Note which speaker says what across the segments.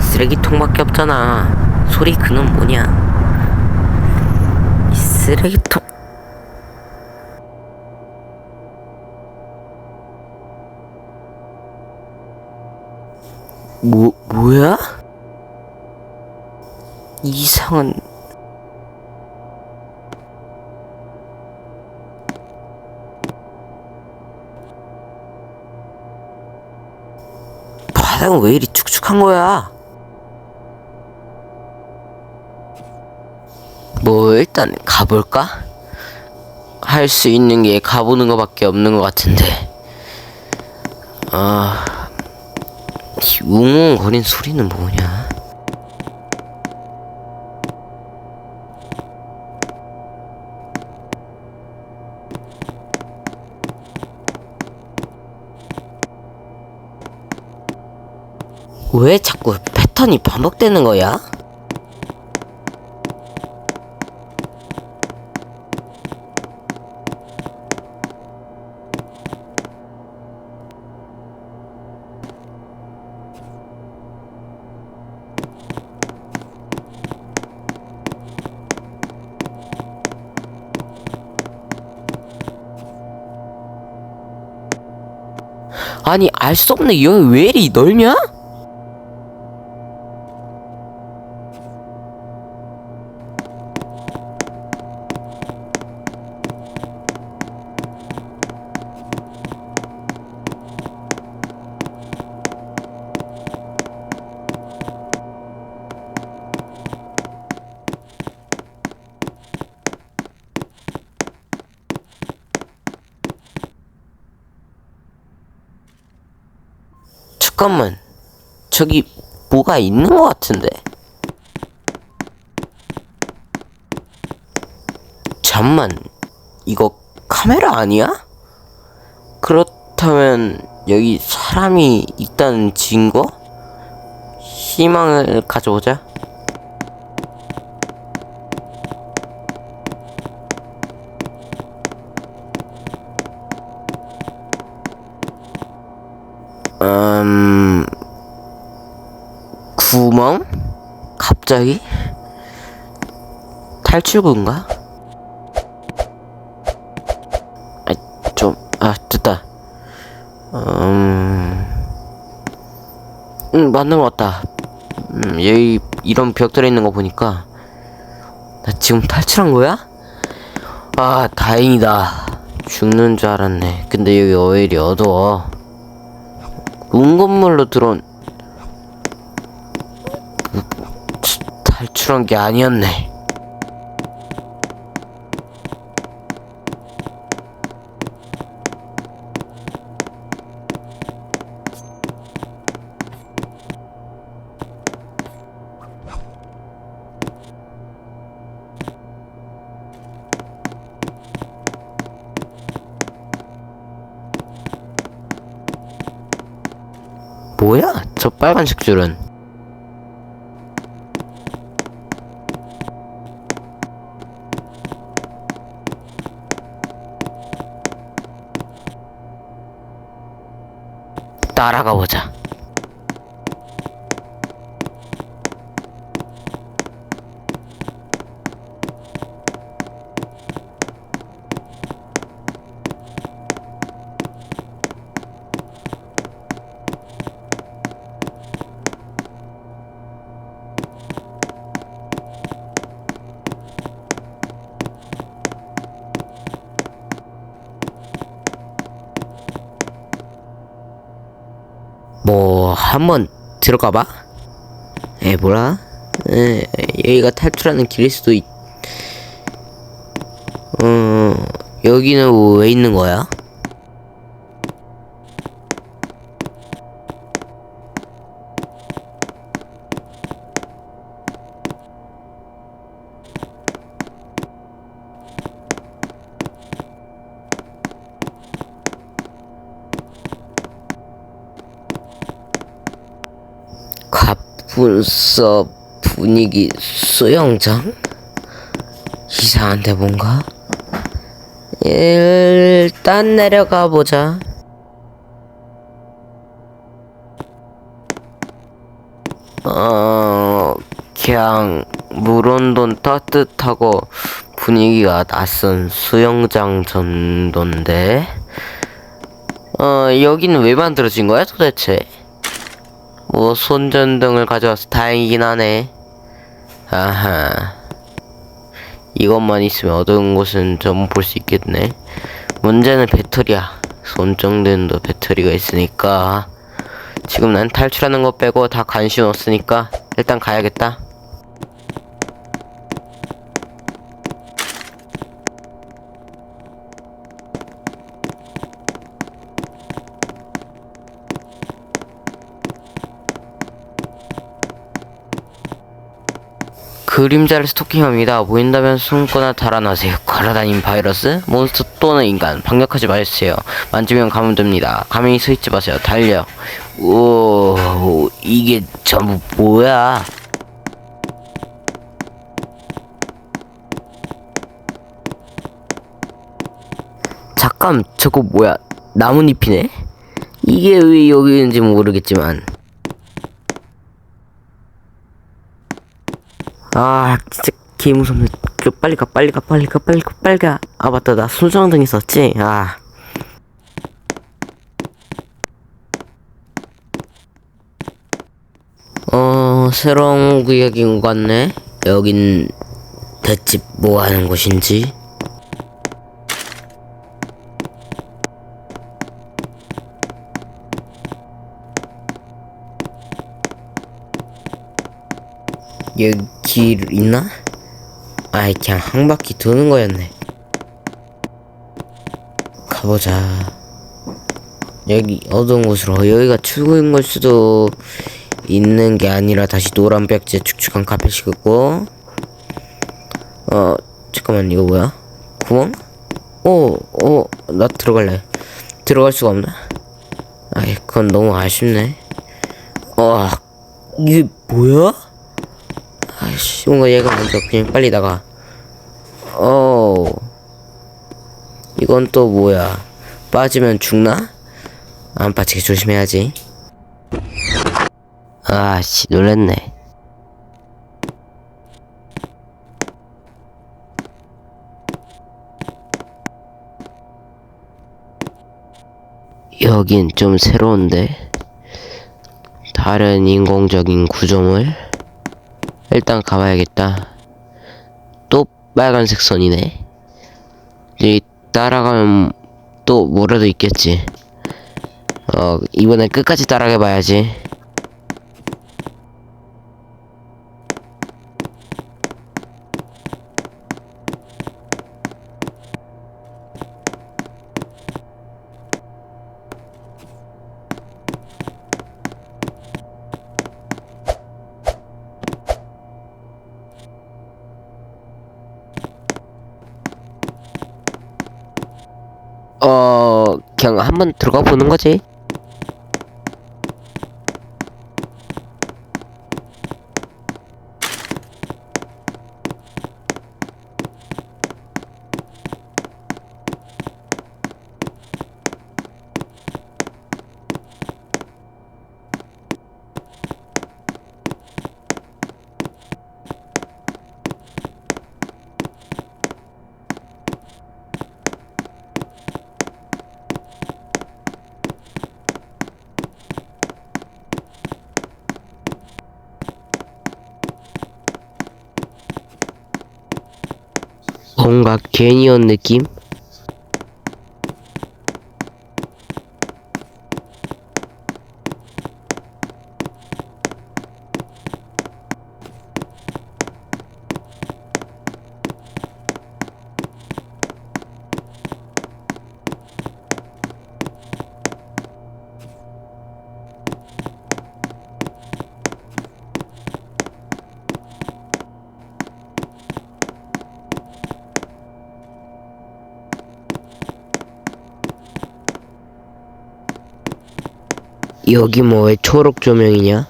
Speaker 1: 쓰레기통밖에 없잖아. 소리 그는 뭐냐? 이 쓰레기통. 뭐 뭐야? 이상한 바닥은 왜 이리 축축한 거야? 뭐 일단 가볼까? 할 수 있는 게 가보는 거밖에 없는 것 같은데 아... 이 웅웅거리는 소리는 뭐냐? 왜 자꾸 패턴이 반복되는 거야? 아니 알 수 없는 이 형이 왜 이리 넓냐? 잠깐만 저기 뭐가 있는 것 같은데 잠만 이거 카메라 아니야? 그렇다면 여기 사람이 있다는 증거? 희망을 가져오자 구멍? 갑자기? 탈출구인가? 아, 좀, 아, 됐다. 음... 응, 맞는 것 같다. 음, 여기 이런 벽들에 있는 거 보니까 나 지금 탈출한 거야? 아, 다행이다. 죽는 줄 알았네. 근데 여기 오히려 어두워. 은건물로 들어온 탈출한 게 아니었네. 뭐야? 저 빨간색 줄은. 따라가 보자. 뭐 한번 들어가 봐. 에 뭐라? 에 여기가 탈출하는 길일 수도 있. 어 여기는 왜 있는 거야? 갑분서 분위기 수영장? 이상한데 뭔가? 일단 내려가 보자. 어, 그냥 물온도는 따뜻하고 분위기가 낯선 수영장 정도인데 어 여기는 왜 만들어진 거야 도대체 뭐 손전등을 가져와서 다행이긴 하네. 아하. 이것만 있으면 어두운 곳은 좀 볼 수 있겠네. 문제는 배터리야. 손전등도 배터리가 있으니까. 지금 난 탈출하는 거 빼고 다 관심 없으니까 일단 가야겠다 그림자를 스토킹합니다. 보인다면 숨거나 달아나세요. 걸어다니는 바이러스, 몬스터 또는 인간, 반격하지 마세요. 만지면 감염됩니다. 가만히 서 있지 마세요. 달려. 오, 이게 전부 뭐야? 잠깐, 저거 뭐야? 나뭇잎이네? 이게 왜 여기 있는지 모르겠지만. 아 진짜 개 무섭네. 그 빨리 가 빨리 가 빨리 가 빨리 가 빨리 가아 맞다. 나 순정등 있었지? 아. 어, 새로운 구역인 것 같네. 여긴 대체 뭐 하는 곳인지? 여기 길 있나? 아이 그냥 한 바퀴 도는 거였네 가보자 여기 어두운 곳으로 여기가 출구인 걸 수도 있는 게 아니라 다시 노란 벽지에 축축한 카펫이 있고 어 잠깐만 이거 뭐야 구멍? 오오나 들어갈래 들어갈 수가 없나? 아이 그건 너무 아쉽네 와 이게 뭐야? 아이씨, 뭔가 얘가 먼저 그냥 빨리 나가. 어, 이건 또 뭐야? 빠지면 죽나? 안 빠지게 조심해야지. 아씨, 놀랬네. 여긴 좀 새로운데? 다른 인공적인 구조물? 일단 가봐야겠다. 또 빨간색 선이네. 이 따라가면 또 뭐라도 있겠지. 어, 이번엔 끝까지 따라가 봐야지. 어, 그냥 한번 들어가 보는 거지. 뭔가 괜히 온 느낌? 여기 뭐 왜 초록 조명이냐?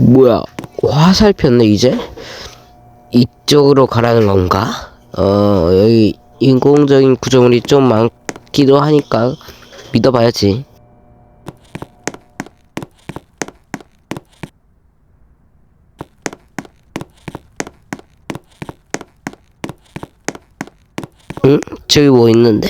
Speaker 1: 뭐야 화살폈네 이제? 이쪽으로 가라는 건가? 어 여기 인공적인 구조물이 좀 많기도 하니까 믿어봐야지 응? 저기 뭐 있는데?